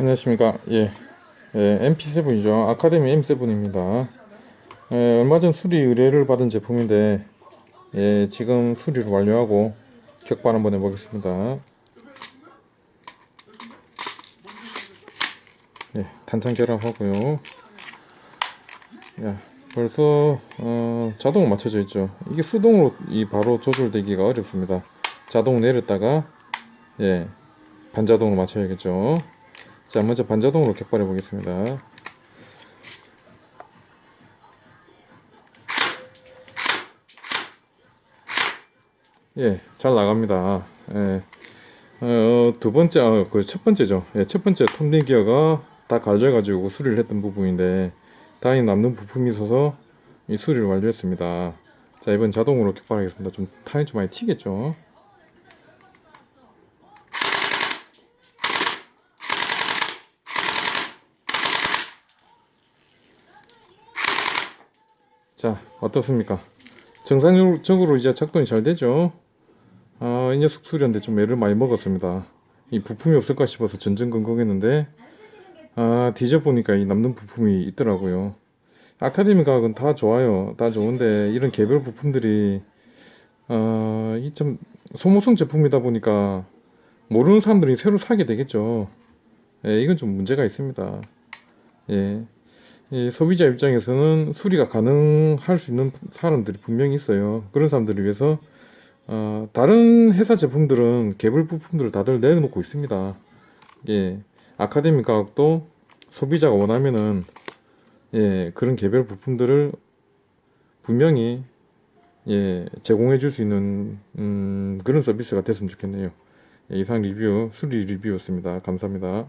안녕하십니까. 예. 예, MP7이죠. 아카데미 M7입니다. 예, 얼마 전 수리 의뢰를 받은 제품인데, 예, 지금 수리를 완료하고 격발 한번 해보겠습니다. 예, 탄창 결합하고요. 야, 벌써, 어, 자동 맞춰져 있죠. 이게 수동으로 이 바로 조절되기가 어렵습니다. 자동 내렸다가, 예, 반자동으로 맞춰야겠죠. 자, 먼저 반자동으로 격발해 보겠습니다. 예, 잘 나갑니다. 예, 어, 두 번째, 어, 그첫 번째죠. 예, 첫 번째 톱니 기어가 다 갈져가지고 수리를 했던 부분인데, 다행히 남는 부품이 있어서 이 수리를 완료했습니다. 자, 이번 자동으로 격발하겠습니다. 좀 타임 좀 많이 튀겠죠. 자, 어떻습니까? 정상적으로 이제 작동이 잘 되죠? 아, 이 녀석 수리하는데 좀 애를 많이 먹었습니다. 이 부품이 없을까 싶어서 전전긍긍했는데, 아, 뒤져보니까 이 남는 부품이 있더라고요. 아카데미 가격은 다 좋아요. 다 좋은데, 이런 개별 부품들이, 아, 이좀 소모성 제품이다 보니까, 모르는 사람들이 새로 사게 되겠죠. 예, 이건 좀 문제가 있습니다. 예. 이 소비자 입장에서는 수리가 가능할 수 있는 사람들이 분명히 있어요. 그런 사람들을 위해서 어, 다른 회사 제품들은 개별 부품들을 다들 내려놓고 있습니다. 예, 아카데미 가격도 소비자가 원하면은 예, 그런 개별 부품들을 분명히 예, 제공해 줄 수 있는 음, 그런 서비스가 됐으면 좋겠네요. 예, 이상 리뷰 수리 리뷰였습니다. 감사합니다.